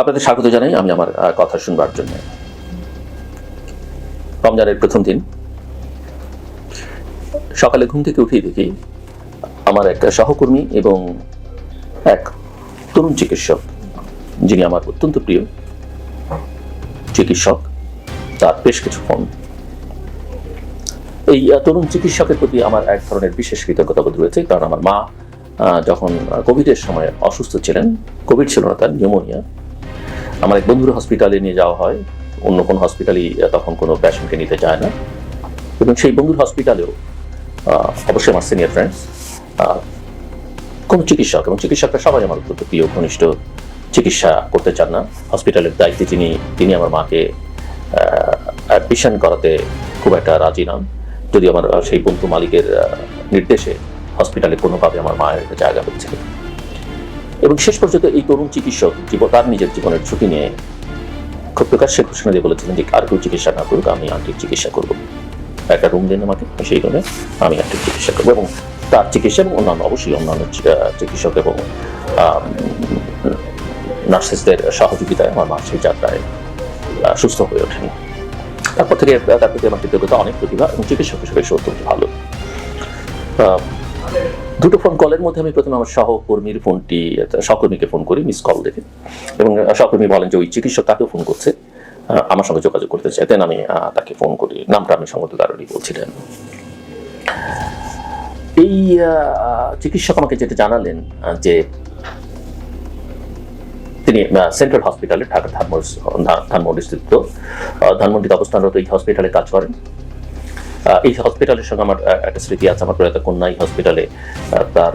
আপনাদের স্বাগত জানাই, আমি আমার কথা শুনবার জন্য। রমজানের প্রথম দিন, সকালে ঘুম থেকে উঠেই দেখি আমার এক সহকর্মী এবং এক তরুণ চিকিৎসক, যিনি আমার অত্যন্ত প্রিয় চিকিৎসক, তার বেশ কিছু ফোন। এই তরুণ চিকিৎসকের প্রতি আমার এক ধরনের বিশেষ কৃতজ্ঞতা বোধ রয়েছে, কারণ আমার মা যখন কোভিডের সময় অসুস্থ ছিলেন কোভিড ছিল না তার নিউমোনিয়া আমার এক বন্ধুর হসপিটালে নিয়ে যাওয়া হয়। অন্য কোনো হসপিটালই তখন কোনো পেশেন্টকে নিতে চায় না। এবং সেই বন্ধুর হসপিটালেও অবশ্যই আমার সিনিয়র ফ্রেন্ডস কোনো চিকিৎসক এবং চিকিৎসকরা সবাই আমার অত্যন্ত প্রিয়, ঘনিষ্ঠ চিকিৎসা করতে চান না। হসপিটালের দায়িত্বে যিনি তিনি আমার মাকে অ্যাডমিশন করাতে খুব একটা রাজি নন। যদি আমার, সেই বন্ধু মালিকের নির্দেশে হসপিটালে কোনোভাবে আমার মায়ের একটা জায়গা হচ্ছে এবং শেষ পর্যন্ত এই তরুণ চিকিৎসক তার নিজের জীবনের ঝুঁকি নিয়ে খুব প্রকাশ্যে ঘোষণা দিয়ে বলেছিলেন যে, আর কেউ চিকিৎসা না করুক, আমি আন্টির চিকিৎসা করব। একটা রুম দেন আমাকে, সেই রুমে আমি আন্টির চিকিৎসা করব এবং তার চিকিৎসা এবং অন্যান্য, অবশ্যই অন্যান্য চিকিৎসক এবং নার্সেসদের সহযোগিতায় আমার মা যাত্রায় সুস্থ হয়ে ওঠেন। তারপর থেকে, তার প্রতি আমার কৃতজ্ঞতা, অনেক প্রতিভা এবং চিকিৎসক হিসেবে সে অত্যন্ত ভালো। দুটো ফোন কলের মধ্যে আমি প্রথমে আমার সহকর্মীর ফোনটি সহকর্মীকে ফোন করি মিস কল দেখে। এবং সহকর্মী বলেন যে ওই চিকিৎসক তাকেও ফোন করছে। আমার সঙ্গে যোগাযোগ করতে চাই দেন আমি তাকে ফোন করি। নামটা আমি সম্মত কারণই বলছিলেন। এই চিকিৎসক আমাকে যেটা জানালেন যে তিনি সেন্ট্রাল হসপিটালে ঢাকা ধানমন্ডি ধানমন্ডিতে অবস্থানরত এই হসপিটালে কাজ করেন। এই হসপিটালের সঙ্গে আমার একটা স্মৃতি আছে, আমার প্রয়াত কন্যা এই হসপিটালে তার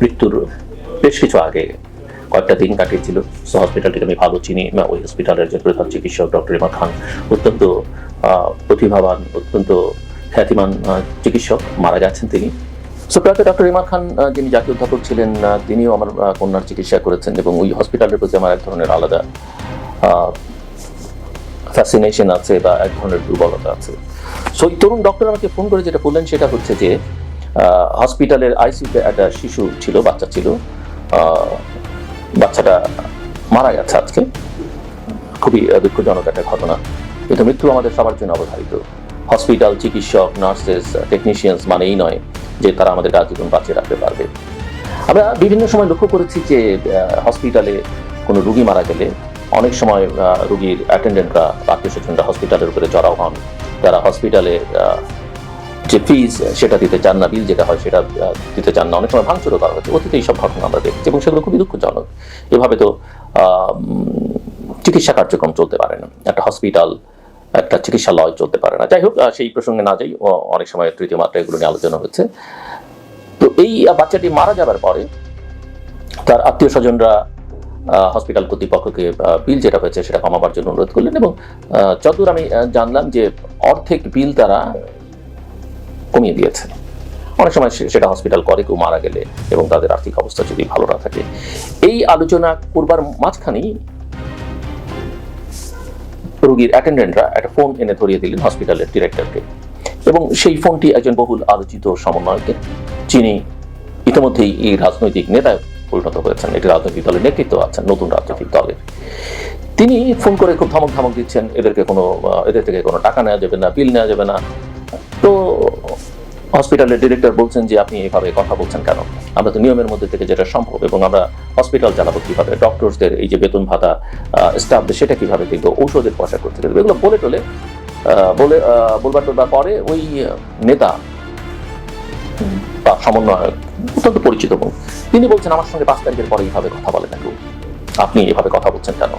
মৃত্যুর বেশ কিছু আগে কয়েকটা দিন কাটিয়েছিল। সো হসপিটালটিকে আমি ভালো চিনি। ওই হসপিটালের যে প্রধান চিকিৎসক ডক্টর ইমা খান, অত্যন্ত প্রতিভাবান, অত্যন্ত খ্যাতিমান চিকিৎসক, মারা গেছেন তিনি। সো প্রয়াত ডক্টর ইমা খান যিনি জাতীয় অধ্যাপক ছিলেন তিনিও আমার কন্যার চিকিৎসা করেছেন এবং ওই হসপিটালের প্রতি আমার এক ধরনের আলাদা ফ্যাসিনেশন আছে বা এক ধরনের দুর্বলতা আছে। সো তরুণ ডক্টর আমাকে ফোন করে যেটা বললেন সেটা হচ্ছে যে হসপিটালের আইসিউতে একটা শিশু ছিল, বাচ্চা ছিল। বাচ্চাটা মারা গেছে আজকে। খুবই দুঃখজনক একটা ঘটনা। কিন্তু মৃত্যু আমাদের সবার জন্য অবধারিত। হসপিটাল চিকিৎসক নার্সেস টেকনিশিয়ানস মানে এই নয় যে তারা আমাদের আজীবন বাঁচিয়ে রাখতে পারবে। আমরা বিভিন্ন সময় লক্ষ্য করেছি যে হসপিটালে কোনো রুগী মারা গেলে অনেক সময় রুগীর অ্যাটেন্ডেন্টরা আত্মীয় স্বজনরা হসপিটালের উপরে জড়াও হন। তারা হসপিটালে যে ফিজ সেটা দিতে চান না বিল যেটা হয় সেটা দিতে চান না, অনেক সময় ভাঙচুরও করা হচ্ছে অতীতে এইসব ঘটনা আমরা দেখছি এবং সেগুলো খুবই দুঃখজনক। এভাবে তো চিকিৎসা কার্যক্রম চলতে পারে না। একটা হসপিটাল একটা চিকিৎসালয় চলতে পারে না। যাই হোক সেই প্রসঙ্গে না যাই অনেক সময় তৃতীয় মাত্রা এগুলো নিয়ে আলোচনা হচ্ছে। তো এই বাচ্চাটি মারা যাবার পরে তার আত্মীয় স্বজনরা হসপিটাল কর্তৃপক্ষকে বিল যেটা হয়েছে সেটা কমাবার জন্য অনুরোধ করলেন এবং যতদূর আমি জানলাম যে অর্ধেক বিল তারা কমিয়ে দিয়েছে। অনেক সময় সেটা হসপিটাল করে, কেউ মারা গেলে এবং তাদের আর্থিক অবস্থা যদি ভালো না থাকে। এই আলোচনা করবার মাঝখানেই রোগীর অ্যাটেন্ডেন্টরা একটা ফোন এনে ধরিয়ে দিলেন হসপিটালের ডিরেক্টরকে এবং সেই ফোনটি একজন বহুল আলোচিত সমন্বয়কে, যিনি ইতিমধ্যেই এই রাজনৈতিক নেতায় পরিণত হয়েছেন। একটি রাজনৈতিক দলের নেতৃত্ব আছেন, নতুন রাজনৈতিক দলের। তিনি ফোন করে খুব ধমক ধমক দিচ্ছেন, এদেরকে কোনো এদের থেকে কোনো টাকা নেওয়া যাবে না, বিল নেওয়া যাবে না। তো হসপিটালের ডিরেক্টর বলছেন যে, আপনি এভাবে কথা বলছেন কেন? আমরা তো নিয়মের মধ্যে থেকে যেটা সম্ভব এবং আমরা হসপিটাল চালাবো কীভাবে? ডক্টরসদের এই যে বেতন ভাতা স্টাফদের সেটা কীভাবে দেখব ঔষধের পয়সা করতে দেবো এগুলো বলে টলে বলে বলবার টলবার পরে ওই নেতা তার সমন্বয়ক, অত্যন্ত পরিচিত মুখ তিনি বলছেন, আমার সঙ্গে পাঁচ তারিখের পরে এইভাবে কথা বলে না আপনি এভাবে কথা বলছেন কেন?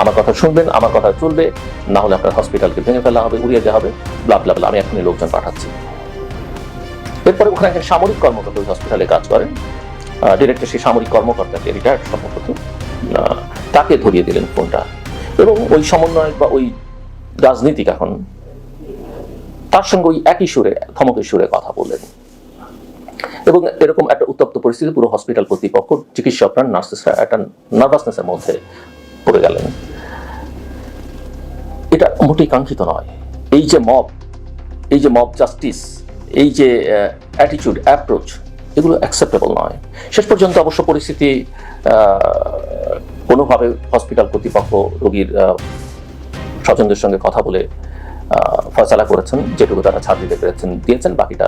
আমার কথা শুনবেন, আমার কথা চলবে, না হলে আপনার হসপিটালকে ভেঙে ফেলা হবে, উড়িয়ে দেওয়া হবে ব্লা ব্লা ব্লা আমি এখনই লোকজন পাঠাচ্ছি। এরপরে ওখানে একজন সামরিক কর্মকর্তা হসপিটালে কাজ করেন। ডিরেক্টর সেই সামরিক কর্মকর্তাকে রিটায়ার্ড সম্ভবত তাকে ধরিয়ে দিলেন ফোনটা। এবং ওই সমন্বয়ক বা ওই রাজনীতিক এখন তার সঙ্গে ওই একই সুরে থমকের সুরে কথা বললেন। এবং এরকম একটা উত্তপ্ত পরিস্থিতি পুরো হসপিটাল কর্তৃপক্ষ, চিকিৎসকরা নার্সেসরা একটা নার্ভাসনেসের মধ্যে পড়ে গেলেন। এটা মোটেই কাঙ্ক্ষিত নয়। এই যে মব এই যে মব জাস্টিস এই যে অ্যাটিটিউড অ্যাপ্রোচ এগুলো অ্যাকসেপ্টেবল নয়। শেষ পর্যন্ত অবশ্য পরিস্থিতি কোনোভাবে হসপিটাল কর্তৃপক্ষ রোগীর স্বজনদের সঙ্গে কথা বলে ফয়সালা করেছেন, যেটুকু তারা ছাড় দিতে পেরেছেন, দিয়েছেন, বাকিটা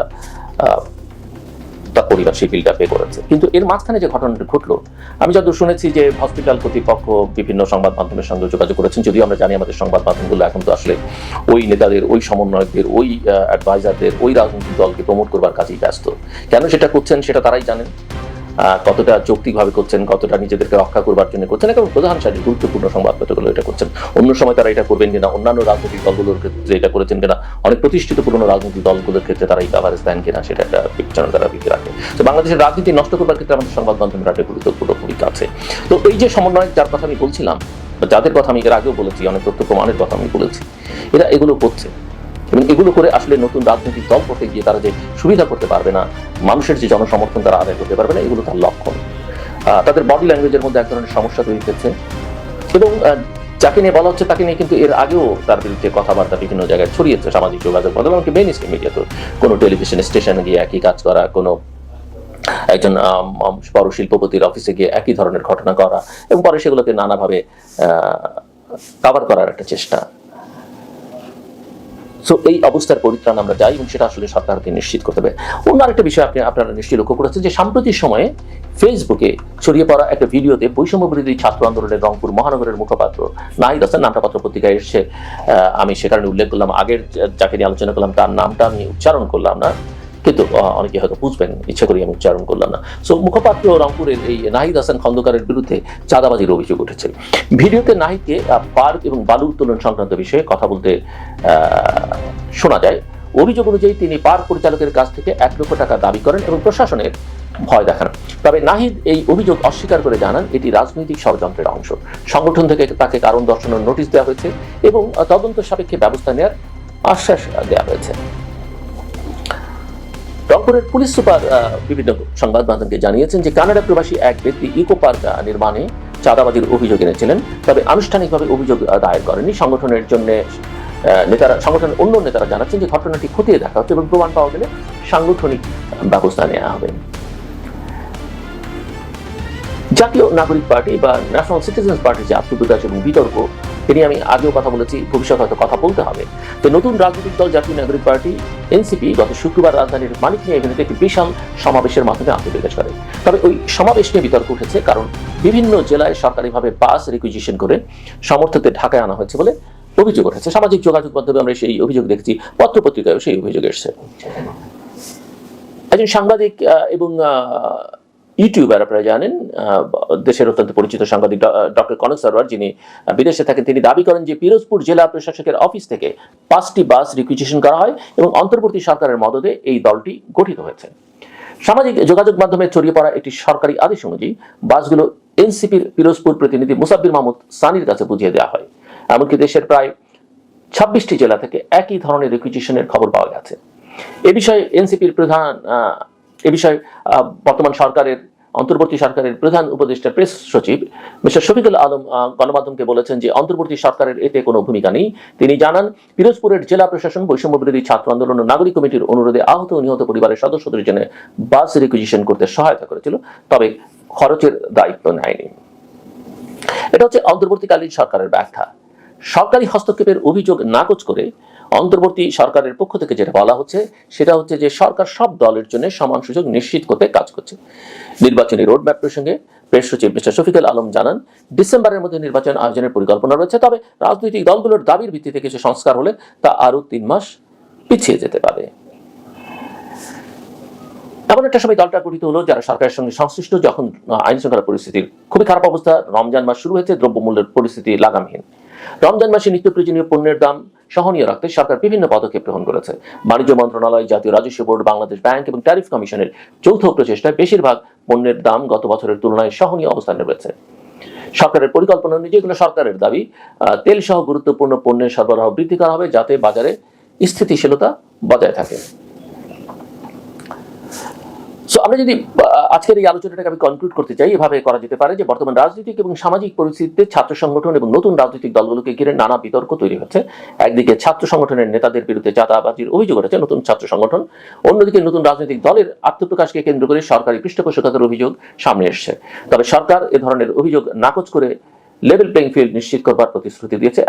তার পরিবার সেই বিলটা পে করেছে। কিন্তু এর মাঝখানে যে ঘটনাটি ঘটলো, আমি যতদূর শুনেছি যে হসপিটাল কর্তৃপক্ষ বিভিন্ন সংবাদ মাধ্যমের সঙ্গে যোগাযোগ করেছেন, যদিও আমরা জানি আমাদের সংবাদ মাধ্যমগুলো এখন তো আসলে ওই নেতাদের, ওই সমন্বয়কদের, ওই অ্যাডভাইজারদের ওই রাজনৈতিক দলকে প্রমোট করবার কাজেই ব্যস্ত। কেন সেটা করছেন সেটা তারাই জানেন। কতটা যৌক্তিকভাবে করছেন, কতটা নিজেদেরকে রক্ষা করবার জন্য করছেন এবং প্রধান সারি গুরুত্বপূর্ণ সংবাদপত্রগুলো এটা করছেন। অন্য সময় তারা এটা করবেন কিনা, অন্যান্য রাজনৈতিক দলগুলোর ক্ষেত্রে এটা করেছেন কিনা, অনেক প্রতিষ্ঠিত পুরনো রাজনৈতিক দলগুলোর ক্ষেত্রে তারা এই কাভারেজ দেন কিনা, সেটা একটা বিবেচনা তারা বিধি রাখে। তো বাংলাদেশের রাজনীতি নষ্ট করবার ক্ষেত্রে আমাদের সংবাদ মাধ্যমের একটা গুরুত্বপূর্ণ ভূমিকা আছে। তো এই যে সমন্বয় যার কথা আমি বলছিলাম যাদের কথা আমি এর আগেও বলেছি, অনেক তথ্য প্রমাণের কথা আমি বলেছি, এরা এগুলো করছে। এবং এগুলো করে আসলে নতুন রাজনৈতিক দল করতে গিয়ে তারা যে সুবিধা করতে পারবে না মানুষের যে জনসমর্থন তারা আদায় করতে পারবে না, এগুলো তার লক্ষণ। তাদের বডি ল্যাঙ্গুয়েজের মধ্যে এক ধরনের সমস্যা তৈরি হচ্ছে। এবং যাকে নিয়ে বলা হচ্ছে তাকে নিয়ে কিন্তু এর আগেও তার বিরুদ্ধে কথাবার্তা বিভিন্ন জায়গায় ছড়িয়েছে সামাজিক যোগাযোগ মাধ্যমে, এমনকি মেন স্ট্রিম মিডিয়া তো। কোনো টেলিভিশন স্টেশনে গিয়ে একই কাজ করা, কোনো একজন বড় শিল্পপতির অফিসে গিয়ে একই ধরনের ঘটনা করা, এবং পরে সেগুলোকে নানাভাবে কাভার করার একটা চেষ্টা। সো এই অবস্থার পরিত্রাণ আমরা চাই এবং সেটা আসলে সরকারকে নিশ্চিত করতে হবে। অন্য আরেকটা বিষয় আপনি আপনারা নিশ্চয়ই লক্ষ্য করেছেন যে সাম্প্রতিক সময়ে ফেসবুকে ছড়িয়ে পড়া একটা ভিডিওতে বৈষম্য বিরোধী ছাত্র আন্দোলনের রংপুর মহানগরের মুখপাত্র নাহিদ হাসান নামটা পত্র পত্রিকায় এসে আমি সে কারণে উল্লেখ করলাম। আগের যাকে নিয়ে আলোচনা করলাম, তার নামটা আমি উচ্চারণ করলাম না। কিন্তু অনেকে হয়তো বুঝবেন, ইচ্ছা করি আমি উচ্চারণ করলাম না। সো মুখপাত্র রংপুরের এই নাহিদ হাসান খন্দকারের বিরুদ্ধে চাঁদাবাজির অভিযোগ উঠেছে ভিডিওতে নাহিদকে পার্ক এবং বালু উত্তোলন সংক্রান্ত বিষয়ে কথা বলতে শোনা যায়। অভিযোগ অনুযায়ী তিনি পার্ক পরিচালকের কাছ থেকে এক লক্ষ টাকা দাবি করেন এবং প্রশাসনের ভয় দেখান। তবে নাহিদ এই অভিযোগ অস্বীকার করে জানান, এটি রাজনৈতিক ষড়যন্ত্রের অংশ। সংগঠন থেকে তাকে কারণ দর্শানোর নোটিশ দেওয়া হয়েছে এবং তদন্ত সাপেক্ষে ব্যবস্থা নেওয়ার আশ্বাস দেওয়া হয়েছে। রংপুরের পুলিশ সুপার বিভিন্ন সংবাদ মাধ্যমকে জানিয়েছেন যে কানাডা প্রবাসী এক ব্যক্তি ইকো পার্ক নির্মাণে চাঁদাবাজির অভিযোগ এনেছিলেন। তবে আনুষ্ঠানিকভাবে অভিযোগ দায়ের করেনি সংগঠনের জন্য নেতারা, সংগঠনের অন্য নেতারা জানাচ্ছেন যে ঘটনাটি খতিয়ে দেখা হচ্ছে এবং প্রমাণ পাওয়া গেলে সাংগঠনিক ব্যবস্থা নেওয়া হবে। জাতীয় নাগরিক পার্টি বা ন্যাশনাল সিটিজেন্স পার্টির যে আত্মবিকাশ এবং বিতর্ক নিয়ে আমি আগেও কথা বলেছি ভবিষ্যতে হয়তো কথা বলতে হবে। তো নতুন রাজনৈতিক দল, জাতীয় নাগরিক পার্টি, এনসিপি গত শুক্রবার রাজধানীর মানিক নিয়ে এভিনিউতে একটি বিশাল সমাবেশের মাধ্যমে আত্মপ্রকাশ করে। তবে ওই সমাবেশ নিয়ে বিতর্ক উঠেছে কারণ বিভিন্ন জেলায় সরকারিভাবে বাস রিকুইজিশন করে সমর্থকদের ঢাকায় আনা হয়েছে বলে অভিযোগ উঠেছে। সামাজিক যোগাযোগ মাধ্যমে আমরা সেই অভিযোগ দেখছি, পত্রপত্রিকায়ও সেই অভিযোগ এসছে। একজন সাংবাদিক এবং ইউটিউবার আপনারা জানেন দেশের অত্যন্ত পরিচিত সাংবাদিক ডক্টর কনক সরওয়ার, যিনি বিদেশে থাকেন, তিনি দাবি করেন যে পিরোজপুর জেলা প্রশাসকের অফিস থেকে পাঁচটি বাস রিকুইজিশন করা হয় এবং অন্তর্বর্তী সরকারের মদদে এই দলটি গঠিত হয়েছে। সামাজিক যোগাযোগ মাধ্যমে ছড়িয়ে পড়া একটি সরকারি আদেশ অনুযায়ী বাসগুলো এনসিপির পিরোজপুর প্রতিনিধি মুসাব্বির মাহমুদ সানির কাছে বুঝিয়ে দেওয়া হয়। এমনকি দেশের প্রায় ছাব্বিশটি জেলা থেকে একই ধরনের রিকুইজিশনের খবর পাওয়া গেছে। এ বিষয়ে এনসিপির প্রধান এ বিষয়ে বর্তমান সরকারের অন্তর্বর্তী সরকারের প্রধান উপদেষ্টা প্রেস সচিব মিস্টার শফিকুল আলম গণমাধ্যমকে বলেছেন যে অন্তর্বর্তী সরকারের এতে কোনো ভূমিকা নেই। তিনি জানান, পিরোজপুরের জেলা প্রশাসন বৈষম্য বিরোধী ছাত্র আন্দোলন ও নাগরিক কমিটির অনুরোধে আহত নিহত পরিবারের সদস্যদের জন্য বাস রিকুইজিশন করতে সহায়তা করেছিল, তবে খরচের দায়িত্ব নেয়নি। এটা হচ্ছে অন্তর্বর্তীকালীন সরকারের ব্যাখ্যা। সরকারি হস্তক্ষেপের অভিযোগ নাকচ করে অন্তর্বর্তী সরকারের পক্ষ থেকে যেটা বলা হচ্ছে, সেটা হচ্ছে যে সরকার সব দলের জন্য সমান সুযোগ নিশ্চিত করতে কাজ করছে। নির্বাচনী রোডম্যাপ প্রসঙ্গে প্রেস সচিব মিস্টার শফিকুল আলম জানান, ডিসেম্বরের মধ্যে নির্বাচন আয়োজনের পরিকল্পনা রয়েছে, তবে রাজনৈতিক দলগুলোর দাবির ভিত্তিতে কিছু সংস্কার হলে তা আরও তিন মাস পিছিয়ে যেতে পারে। এমন একটা সময় দলটা গঠিত হলো, যারা সরকারের সঙ্গে সংশ্লিষ্ট, যখন আইন শৃঙ্খলা পরিস্থিতির খুবই খারাপ অবস্থা, রমজান মাস শুরু হয়েছে, দ্রব্যমূল্যের পরিস্থিতি লাগামহীন। রমজান মাসে নিত্য প্রয়োজনীয় পণ্যের দাম সহনীয় রাখতে সরকার বিভিন্ন পদক্ষেপ গ্রহণ করেছে। বাণিজ্য মন্ত্রণালয়, জাতীয় রাজস্ব বোর্ড, বাংলাদেশ ব্যাংক এবং ট্যারিফ কমিশনের যৌথ প্রচেষ্টায় বেশিরভাগ পণ্যের দাম গত বছরের তুলনায় সহনীয় অবস্থানে রয়েছে। সরকারের পরিকল্পনা অনুযায়ী এগুলো সরকারের দাবি। তেল সহ গুরুত্বপূর্ণ পণ্যের সরবরাহ বৃদ্ধি করা হবে যাতে বাজারে স্থিতিশীলতা বজায় থাকে। আমরা যদি আজকের এই আলোচনাটাকে আমি কনক্লুড করতে চাই, এভাবে করা যেতে পারে যে বর্তমান রাজনৈতিক এবং সামাজিক পরিস্থিতিতে ছাত্র সংগঠন এবং নতুন রাজনৈতিক দলগুলোকে ঘিরে নানা বিতর্ক তৈরি হচ্ছে। একদিকে ছাত্র সংগঠনের নেতাদের বিরুদ্ধে চাঁদাবাজির অভিযোগ উঠেছে নতুন ছাত্র সংগঠন, অন্যদিকে নতুন রাজনৈতিক দলের আত্মপ্রকাশকে কেন্দ্র করে সরকারি পৃষ্ঠপোষকতার অভিযোগ সামনে এসেছে। তবে সরকার এ ধরনের অভিযোগ নাকচ করে লেভেল প্লেইং ফিল্ড নিশ্চিত করবার প্রতিশ্রুতি দিয়েছে।